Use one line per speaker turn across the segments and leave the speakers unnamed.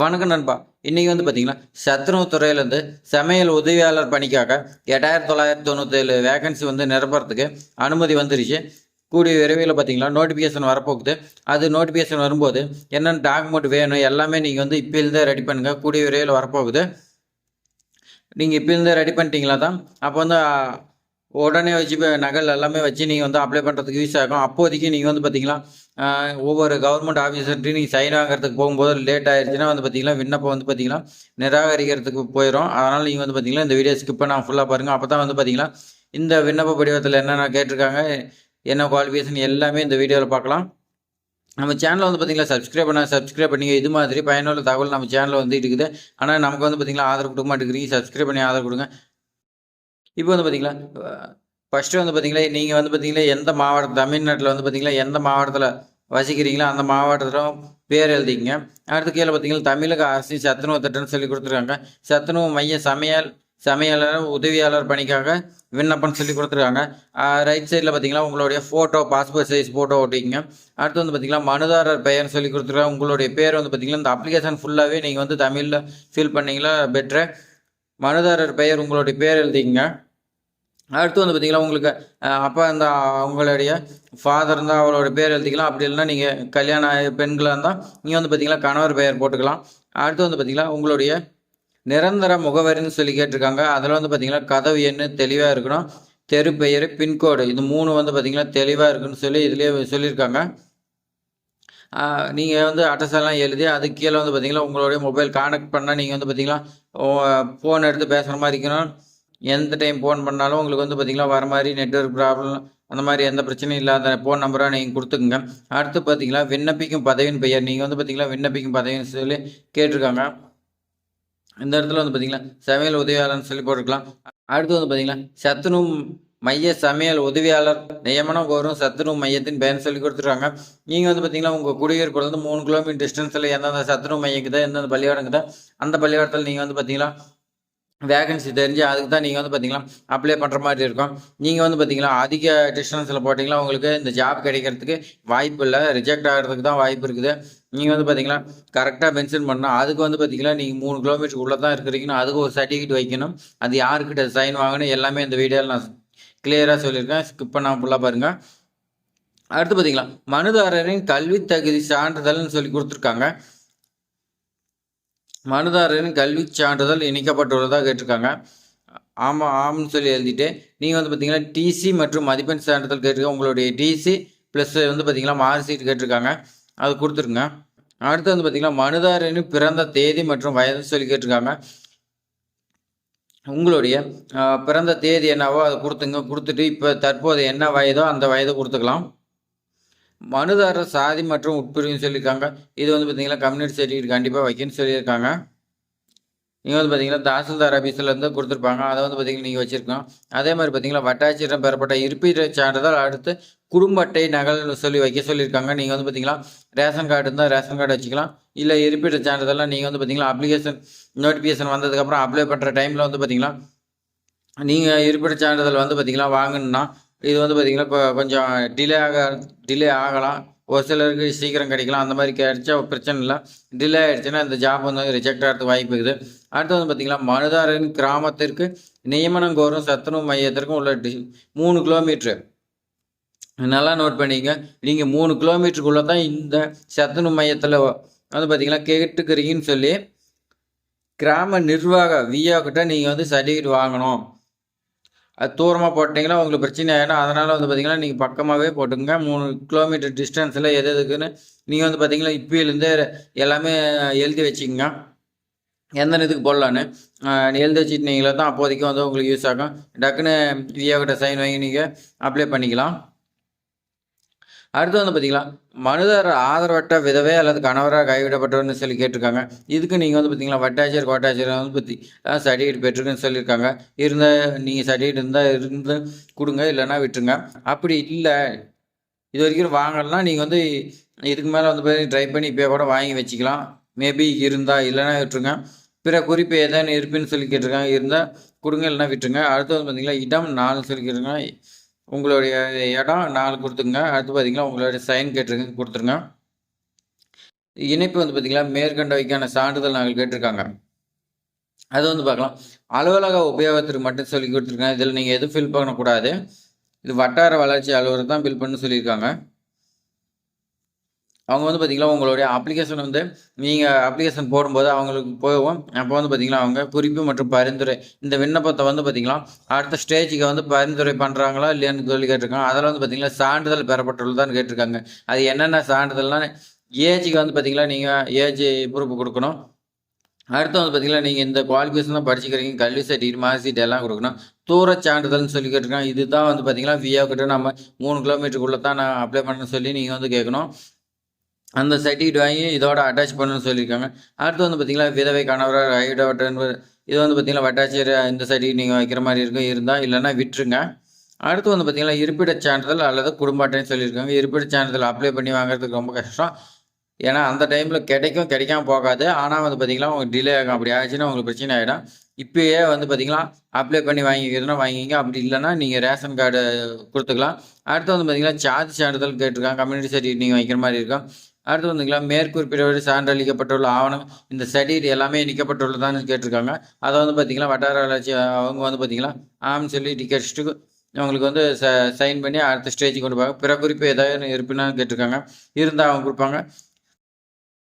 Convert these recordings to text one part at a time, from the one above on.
வணக்கம் நண்பா. இன்னைக்கு வந்து பார்த்தீங்கன்னா சத்துணவு துறையிலேருந்து சமையல் உதவியாளர் பணிக்காக எட்டாயிரத்தி தொள்ளாயிரத்தி தொண்ணூற்றேழு வேகன்சி வந்து நிரப்புறதுக்கு அனுமதி வந்துருச்சு. கூடிய விரைவில் பார்த்தீங்களா நோட்டிஃபிகேஷன் வரப்போகுது. அது நோட்டிஃபிகேஷன் வரும்போது என்னென்ன டாக்குமெண்ட் வேணும் எல்லாமே நீங்கள் வந்து இப்போலேருந்தே ரெடி பண்ணுங்கள் கூடிய விரைவில் வரப்போகுது. நீங்கள் இப்போலேருந்தே ரெடி பண்ணிட்டீங்களா தான் அப்போ வந்து உடனே வச்சு இப்போ நகல் எல்லாமே வச்சு நீங்கள் வந்து அப்ளை பண்ணுறதுக்கு யூஸ் ஆகும். அப்போதைக்கு நீங்கள் வந்து பார்த்தீங்கன்னா ஒவ்வொரு கவர்மெண்ட் ஆஃபீஸர்கிட்டையும் நீங்கள் சைன் வாங்குறதுக்கு போகும்போது லேட் ஆயிடுச்சுன்னா வந்து பார்த்தீங்கன்னா விண்ணப்பம் வந்து பார்த்தீங்கன்னா நிராகரிக்கிறதுக்கு போயிடும் அதனால் நீங்கள் வந்து பார்த்தீங்கன்னா இந்த வீடியோ ஸ்கிப் பண்ண ஃபுல்லாக பாருங்கள் அப்போ தான் வந்து பார்த்தீங்கன்னா இந்த விண்ணப்ப படிவத்தில் என்னென்ன கேட்டிருக்காங்க என்ன குவாலிஃபிகேஷன் எல்லாமே இந்த வீடியோவில் பார்க்கலாம். நம்ம சேனலில் வந்து பார்த்தீங்கன்னா சப்ஸ்கிரைப் பண்ண சப்ஸ்கிரைப் பண்ணிங்க இது மாதிரி பயனுள்ள தகவல் நம்ம சேனலில் வந்துட்டு இருக்குது. ஆனால் நமக்கு வந்து பார்த்தீங்கன்னா ஆதரவு கொடுக்க மாட்டேங்கிறீங்க சப்ஸ்கிரைப் பண்ணி ஆதரவு கொடுங்க. இப்போ வந்து பார்த்தீங்களா ஃபஸ்ட்டு வந்து பார்த்தீங்களா நீங்கள் வந்து பார்த்தீங்களா எந்த மாவட்டம் தமிழ்நாட்டில் வந்து பார்த்தீங்களா எந்த மாவட்டத்தில் வசிக்கிறீங்களோ அந்த மாவட்டத்தில் பேர் எழுதிங்க அடுத்து கீழே பார்த்தீங்கன்னா தமிழக அரசு சத்துணவு திட்டம்னு சொல்லி கொடுத்துருக்காங்க. சத்துணவு மைய சமையல் சமையலர் உதவியாளர் பணிக்காக விண்ணப்பம் சொல்லி கொடுத்துருக்காங்க. ரைட் சைடில் பார்த்தீங்கன்னா உங்களுடைய ஃபோட்டோ பாஸ்போர்ட் சைஸ் ஃபோட்டோ ஓட்டிங்க அடுத்து வந்து பார்த்தீங்கன்னா மனுதாரர் பெயர்னு சொல்லி கொடுத்துருக்காங்க. உங்களுடைய பேர் வந்து பார்த்தீங்கன்னா இந்த அப்ளிகேஷன் ஃபுல்லாகவே நீங்கள் வந்து தமிழில் ஃபில் பண்ணீங்களா பெட்ரு மனுதாரர் பெயர் உங்களுடைய பேர் எழுதிங்க அடுத்து வந்து பார்த்தீங்கன்னா உங்களுக்கு அப்பா இருந்தால் அவங்களுடைய ஃபாதர் இருந்தால் அவரோட பேர் எழுதிக்கலாம். அப்படி இல்லைன்னா நீங்கள் கல்யாண பெண்களாக இருந்தால் நீங்கள் வந்து பார்த்தீங்கன்னா கணவர் பெயர் போட்டுக்கலாம். அடுத்து வந்து பார்த்தீங்கன்னா உங்களுடைய நிரந்தர முகவரின்னு சொல்லி கேட்டிருக்காங்க. அதில் வந்து பார்த்தீங்கன்னா கதவு எண்ணு தெளிவாக இருக்கணும். தெரு பெயர் பின்கோடு. இது மூணு வந்து பார்த்தீங்கன்னா தெளிவாக இருக்குன்னு சொல்லி இதுலேயே சொல்லியிருக்காங்க. நீங்கள் வந்து அட்ரஸ் எல்லாம் எழுதி அதுக்கு கீழே வந்து பார்த்திங்கன்னா உங்களுடைய மொபைல் கான்டாக்ட் பண்ணால் நீங்கள் வந்து பார்த்தீங்கன்னா ஃபோன் எடுத்து பேசுகிற மாதிரி இருக்கணும். எந்த டைம் ஃபோன் பண்ணாலும் உங்களுக்கு வந்து பார்த்தீங்கன்னா வர மாதிரி நெட்ஒர்க் ப்ராப்ளம் அந்த மாதிரி எந்த பிரச்சனையும் இல்லாத ஃபோன் நம்பராக நீங்கள் கொடுத்துக்குங்க. அடுத்து பார்த்தீங்கன்னா விண்ணப்பிக்கும் பதவியின் பெயர். நீங்கள் வந்து பார்த்தீங்கன்னா விண்ணப்பிக்கும் பதவின்னு சொல்லி கேட்டிருக்காங்க. இந்த இடத்துல வந்து பார்த்திங்களா சமையல் உதவியாளர்னு சொல்லி போட்டுருக்கலாம். அடுத்து வந்து பார்த்தீங்கன்னா சத்துணவு மைய சமையல் உதவியாளர் நியமனம் கோரும் சத்துணவு மையத்தின் பெயர் சொல்லி கொடுத்துருக்காங்க. நீங்கள் வந்து பார்த்தீங்கன்னா உங்கள் குடியிருப்புல இருந்து மூணு கிலோமீட்டர் டிஸ்டன்ஸில் எந்தெந்த சத்துணவு மையம் எந்தெந்த பள்ளிக்கூடம் அந்த பள்ளிக்கூடத்தில் நீங்கள் வந்து பார்த்தீங்கன்னா வேகன்சி தெரிஞ்சு அதுக்கு தான் நீங்கள் வந்து பார்த்தீங்கன்னா அப்ளை பண்ணுற மாதிரி இருக்கும். நீங்கள் வந்து பார்த்தீங்கன்னா அதிக டிஸ்டன்ஸில் போட்டிங்கன்னா உங்களுக்கு இந்த ஜாப் கிடைக்கிறதுக்கு வாய்ப்பு இல்லை. ரிஜெக்ட் ஆகிறதுக்கு தான் வாய்ப்பு இருக்குது. நீங்கள் வந்து பார்த்தீங்கன்னா கரெக்டாக மென்ஷன் பண்ணால் அதுக்கு வந்து பார்த்தீங்கன்னா நீங்கள் மூணு கிலோமீட்டருக்குள்ளே தான் இருக்கிறீங்கன்னா அதுக்கு ஒரு சர்டிஃபிகேட் வைக்கணும். அது யாருக்கிட்ட சைன் வாங்கணும் எல்லாமே இந்த வீடியோவில் நான் கிளியராக சொல்லியிருக்கேன். ஸ்கிப் பண்ணாமல் ஃபுல்லாக பாருங்கள் அடுத்து பார்த்தீங்களா மனுதாரரின் கல்வி தகுதி சான்றிதழ்னு சொல்லி கொடுத்துருக்காங்க. மனுதாரரின் கல்வி சான்றிதழ் இணைக்கப்பட்டுள்ளதாக கேட்டிருக்காங்க. ஆமாம் ஆம்னு சொல்லி எழுதிட்டு நீங்கள் வந்து பார்த்தீங்கன்னா டிசி மற்றும் மதிப்பெண் சான்றிதழ் கேட்டிருக்காங்க உங்களுடைய டிசி ப்ளஸ் வந்து பார்த்தீங்கன்னா மார்க் ஷீட் கேட்டிருக்காங்க. அது கொடுத்துருங்க. அடுத்து வந்து பார்த்தீங்கன்னா மனுதாரரின் பிறந்த தேதி மற்றும் வயது சொல்லி கேட்டிருக்காங்க. உங்களுடைய பிறந்த தேதி என்னவோ அதை கொடுத்துங்க கொடுத்துட்டு இப்போ தற்போது என்ன வயதோ அந்த வயதை கொடுத்துக்கலாம். மனுதாரர் சாதி மற்றும் உட்பிரிவுன்னு சொல்லியிருக்காங்க. இது வந்து பார்த்தீங்கன்னா கம்யூனிட்டி சர்டிஃபிகேட் கண்டிப்பாக வைக்கணும்னு சொல்லியிருக்காங்க. நீங்கள் வந்து பார்த்தீங்கன்னா தாசில்தார் ஆஃபீஸ்லேருந்து கொடுத்துருப்பாங்க. அதை வந்து பார்த்தீங்கன்னா நீங்கள் வச்சுருக்கோம் அதே மாதிரி பார்த்தீங்கன்னா வட்டாட்சியரிடம் பெறப்பட்ட இருப்பிட சான்றிதழ் அடுத்து குடும்ப அட்டை நகல்னு சொல்லி வைக்க சொல்லியிருக்காங்க. நீங்கள் வந்து பார்த்தீங்கன்னா ரேஷன் கார்டு இருந்தால் ரேஷன் கார்டு வச்சுக்கலாம். இல்லை இருப்பிட சான்றிதழ்லாம் நீங்கள் வந்து பார்த்தீங்களா அப்ளிகேஷன் நோட்டிஃபிகேஷன் வந்ததுக்கப்புறம் அப்ளை பண்ணுற டைமில் வந்து பார்த்தீங்கன்னா நீங்கள் இருப்பிட சான்றிதழ் வந்து பார்த்தீங்களா வாங்கணும்னா இது வந்து பார்த்தீங்கன்னா இப்போ கொஞ்சம் டிலே ஆக டிலே ஆகலாம். ஒரு சிலருக்கு சீக்கிரம் கிடைக்கலாம். அந்த மாதிரி கிடைச்சா பிரச்சனை இல்லை. டிலே ஆகிடுச்சுன்னா இந்த ஜாப் வந்து ரிஜெக்ட் ஆகிறதுக்கு வாய்ப்பு இருக்குது. அடுத்து வந்து பார்த்திங்கன்னா மனுதாரரின் கிராமத்திற்கு நியமனம் கோரும் சத்துணவு மையத்திற்கும் உள்ள டி மூணு கிலோமீட்ரு நல்லா நோட் பண்ணிக்கங்க. நீங்கள் மூணு கிலோமீட்டருக்குள்ளே தான் இந்த சத்துணவு மையத்தில் வந்து பார்த்தீங்கன்னா கேட்டுக்கிறீங்கன்னு சொல்லி கிராம நிர்வாக விஓ கிட்ட நீங்கள் வந்து சர்டிஃபிகேட் வாங்கணும். அது தூரமாக போட்டிங்கன்னா உங்களுக்கு பிரச்சனை ஆகிடும் அதனால் வந்து பார்த்தீங்கன்னா நீங்கள் பக்கமாகவே போட்டுங்க மூணு கிலோமீட்டர் டிஸ்டன்ஸில் எது எதுக்குன்னு நீங்கள் வந்து பார்த்தீங்கன்னா இப்போலேருந்தே எல்லாமே எழுதி வச்சுக்கோங்க. எந்த இதுக்கு போடலான்னு? எழுதி எழுதி வச்சுட்டீங்களா தான் அப்போதைக்கு வந்து உங்களுக்கு யூஸ் ஆகும். டக்குன்னு விஓ கிட்ட சைன் வாங்கி நீங்கள் அப்ளை பண்ணிக்கலாம். அடுத்து வந்து பார்த்தீங்களா மனிதர் ஆதரவற்ற விதவை அல்லது கணவராக கைவிடப்பட்டவர்னு சொல்லி கேட்டிருக்காங்க. இதுக்கு நீங்கள் வந்து பார்த்தீங்களா வட்டாட்சியர் கோட்டாட்சியர் வந்து பற்றி சர்டிஃபிகேட் பெற்றுக்குன்னு சொல்லியிருக்காங்க. இருந்த நீங்கள் சர்டிஃபிகேட் இருந்தால் இருந்து கொடுங்க இல்லைன்னா விட்டுருங்க. அப்படி இல்லை. இது வரைக்கும் வாங்கலாம் நீங்கள் வந்து இதுக்கு மேலே வந்து போய் ட்ரை பண்ணி இப்போ கூட வாங்கி வச்சுக்கலாம். மேபி இருந்தால் இல்லைன்னா விட்டுருங்க. பிற குறிப்பு ஏதாவது இருப்பின்னு சொல்லி கேட்டிருக்காங்க. இருந்தால் கொடுங்க இல்லைன்னா விட்டுருங்க. அடுத்து வந்து பார்த்தீங்கன்னா இடம் நாலு சொல்லி கேட்டிருக்காங்க. உங்களுடைய இடம் நாலு கொடுத்துங்க அடுத்து பார்த்தீங்கன்னா உங்களுடைய சைன் கேட்டிருங்க கொடுத்துருங்க. இணைப்பு வந்து பார்த்தீங்கன்னா மேற்கண்டவைக்கான சான்றிதழ் நாங்கள் கேட்டிருக்காங்க. அது வந்து பார்க்கலாம். அலுவலக உபயோகத்திற்கு மட்டும் சொல்லி கொடுத்துருக்காங்க இதில் நீங்கள் எதுவும் ஃபில் பண்ணக்கூடாது. இது வட்டார வளர்ச்சி அலுவலர் தான் ஃபில் பண்ண சொல்லியிருக்காங்க. அவங்க வந்து பார்த்திங்கன்னா உங்களுடைய அப்ளிகேஷன் வந்து நீங்கள் அப்ளிகேஷன் போடும்போது அவங்களுக்கு போகும். அப்போ வந்து பார்த்திங்கன்னா அவங்க குறிப்பு மற்றும் பரிந்துரை இந்த விண்ணப்பத்தை வந்து பார்த்திங்கன்னா அடுத்த ஸ்டேஜுக்கு வந்து பரிந்துரை பண்ணுறாங்களா இல்லையான்னு சொல்லி கேட்டிருக்காங்க. அதில் வந்து பார்த்திங்கன்னா சான்றிதழ் பெறப்பட்டுள்ளதான்னு கேட்டிருக்காங்க. அது என்னென்ன சான்றிதழ்னால் ஏஜுக்கு வந்து பார்த்திங்கன்னா நீங்கள் ஏஜ் ப்ரூஃப் கொடுக்கணும். அடுத்து வந்து பார்த்தீங்கன்னா நீங்கள் இந்த குவாலிஃபிகேஷன் தான் படிச்சுக்கிறீங்க கல்வி சர்டிஃபிகேட் மார்க் ஷீட் எல்லாம் கொடுக்கணும். தூர சான்றிதழ்னு சொல்லி கேட்டிருக்காங்க. இதுதான் வந்து பார்த்தீங்கன்னா விஏ கிட்ட நம்ம மூணு கிலோமீட்டருக்குள்ளே தான் நான் அப்ளை பண்ண சொல்லி நீங்கள் வந்து கேட்கணும். அந்த சர்டிஃபிகேட் வாங்கி இதோட அட்டாச் பண்ணணும்னு சொல்லியிருக்காங்க. அடுத்து வந்து பார்த்தீங்கன்னா விதவை கணவர் ஐடோட்டன் இது வந்து பார்த்தீங்கன்னா வட்டாட்சியர் இந்த சர்டிஃபிகேட் நீங்கள் வைக்கிற மாதிரி இருக்கும் இருந்தால் இல்லைன்னா விட்டுருங்க. அடுத்து வந்து பார்த்தீங்கன்னா இருப்பிட சான்றிதழ் அல்லது குடும்ப அட்டைன்னு சொல்லியிருக்காங்க. இருப்பிடச் சான்றிதழ் அப்ளை பண்ணி வாங்குறதுக்கு ரொம்ப கஷ்டம். ஏன்னா அந்த டைமில் கிடைக்கும் கிடைக்காம போகாது. ஆனால் வந்து பார்த்தீங்கன்னா உங்களுக்கு டிலே ஆகும். அப்படி ஆச்சுன்னா உங்களுக்கு பிரச்சனை ஆகிடும் இப்போயே வந்து பார்த்தீங்கன்னா அப்ளை பண்ணி வாங்கிக்கிறதுனா வாங்கிங்க. அப்படி இல்லைன்னா நீங்கள் ரேஷன் கார்டு கொடுத்துக்கலாம். அடுத்து வந்து பார்த்தீங்கன்னா சாதி சான்றிதழ் கேட்டிருக்காங்க. கம்யூனிட்டி சர்டிஃபிகேட் நீங்கள் வைக்கிற மாதிரி இருக்கும். அடுத்து வந்துங்களா மேற்குறிப்பிட்டபடி சான்றளிக்கப்பட்டுள்ள ஆவணம் இந்த சர்டிஃபிகேட் எல்லாமே நிற்கப்பட்டுள்ளதான்னு கேட்டிருக்காங்க. அதை வந்து பார்த்தீங்கன்னா வட்டார வளர்ச்சி அவங்க வந்து பார்த்தீங்கன்னா ஆம் சொல்லி டிக்கெட்ஸ்ட்டு அவங்களுக்கு வந்து ச சைன் பண்ணி அடுத்த ஸ்டேஜுக்கு கொண்டு போவாங்க. பிற குறிப்பு ஏதாவது இருப்பினான்னு கேட்டிருக்காங்க. இருந்தால் அவங்க கொடுப்பாங்க.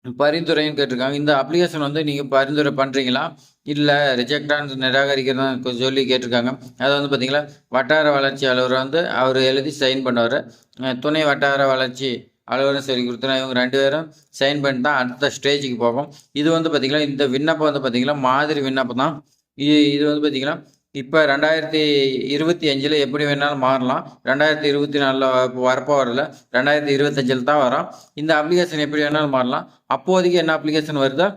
பரிந்துரைன்னு கேட்டிருக்காங்க. இந்த அப்ளிகேஷன் வந்து நீங்கள் பரிந்துரை பண்ணுறீங்களா இல்லை ரிஜெக்டான நிராகரிக்கிறதா சொல்லி கேட்டிருக்காங்க. அதை வந்து பார்த்தீங்களா வட்டார வளர்ச்சி அலுவலர் வந்து அவர் எழுதி சைன் பண்ணுவார். துணை வட்டார வளர்ச்சி அலுவலகம் சொல்லி கொடுத்துனா இவங்க ரெண்டு பேரும் சைன் பண்ணி தான் அடுத்த ஸ்டேஜுக்கு போகும் இது வந்து பார்த்திங்கன்னா இந்த விண்ணப்பம் வந்து பார்த்திங்கன்னா மாதிரி விண்ணப்பம் தான். இது இது வந்து பார்த்திங்கன்னா இப்போ ரெண்டாயிரத்தி இருபத்தி அஞ்சில் எப்படி வேணாலும் மாறலாம். ரெண்டாயிரத்தி இருபத்தி நாலில் வரப்போ வரல. ரெண்டாயிரத்தி இருபத்தஞ்சில் தான் வரும். இந்த அப்ளிகேஷன் எப்படி வேணாலும் மாறலாம். அப்போதைக்கு என்ன அப்ளிகேஷன் வருதோ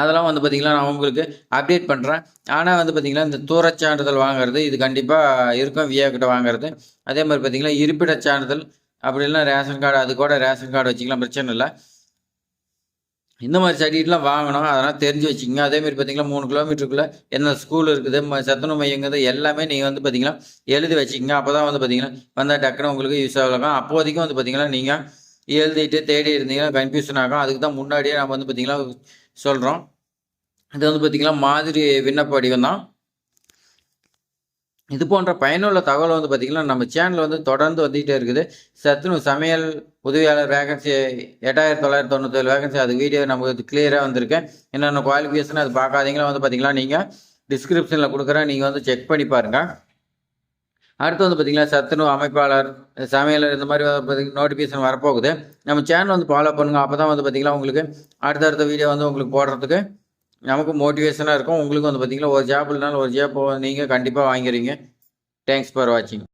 அதெல்லாம் வந்து பார்த்திங்கன்னா நான் உங்களுக்கு அப்டேட் பண்ணுறேன் ஆனால் வந்து பார்த்திங்கன்னா இந்த தூரச் சான்றிதழ் வாங்குறது இது கண்டிப்பாக இருக்கும். விஏ கிட்ட வாங்குறது. அதே மாதிரி பார்த்திங்கன்னா இருப்பிடச் சான்றிதழ் அப்படி இல்லைனா ரேஷன் கார்டு அது கூட ரேஷன் கார்டு வச்சுக்கலாம் பிரச்சனை இல்லை. இந்த மாதிரி சர்டிஃபிகேட்லாம் வாங்கணும். அதெல்லாம் தெரிஞ்சு வச்சுக்கோங்க. அதேமாதிரி பார்த்தீங்கன்னா மூணு கிலோமீட்டருக்குள்ளே என்ன ஸ்கூல் இருக்குது ம சத்துணவு மையங்கிறது எல்லாமே நீங்கள் வந்து பார்த்தீங்கன்னா எழுதி வச்சுக்கோங்க. அப்போ தான் வந்து பார்த்தீங்கன்னா வந்தால் டக்குன்னு உங்களுக்கு யூஸ் ஆகலாம். அப்போதைக்கும் வந்து பார்த்தீங்கன்னா நீங்கள் எழுதிட்டு தேடி இருந்தீங்கன்னா கன்ஃபியூஷன் ஆகும். அதுக்கு தான் முன்னாடியே நம்ம வந்து பார்த்தீங்கன்னா சொல்கிறோம் இது வந்து பார்த்தீங்கன்னா மாதிரி விண்ணப்ப வடிவம் தான். இது போன்ற பயனுள்ள தகவல் வந்து பார்த்திங்கன்னா நம்ம சேனல் வந்து தொடர்ந்து வந்துகிட்டே இருக்குது. சத்துணு சமையல் உதவியாளர் வேகன்சி எட்டாயிரத்தி தொள்ளாயிரத்தி தொண்ணூத்தேழு வேகன்சி அது வீடியோ நமக்கு கிளியராக வந்திருக்கேன் என்னென்ன குவாலிஃபிகேஷன் அது பார்க்காதீங்களா வந்து பார்த்திங்கன்னா நீங்கள் டிஸ்கிரிப்ஷனில் கொடுக்குறேன் நீங்கள் வந்து செக் பண்ணி பாருங்கள் அடுத்து வந்து பார்த்திங்கன்னா சத்துணவு அமைப்பாளர் சமையலர் இந்த மாதிரி பார்த்திங்கன்னா நோட்டிஃபிகேஷன் வரப்போகுது. நம்ம சேனல் வந்து ஃபாலோ பண்ணுங்கள் அப்போ தான் வந்து பார்த்திங்கன்னா உங்களுக்கு அடுத்தடுத்த வீடியோ வந்து உங்களுக்கு போடுறதுக்கு நமக்கு மோட்டிவேஷனாக இருக்கும். உங்களுக்கு வந்து பார்த்திங்கன்னா ஒரு ஜாப் இல்லைனாலும் ஒரு ஜாப் நீங்கள் கண்டிப்பாக வாங்கிறீங்க தேங்க்ஸ் ஃபார் வாட்சிங்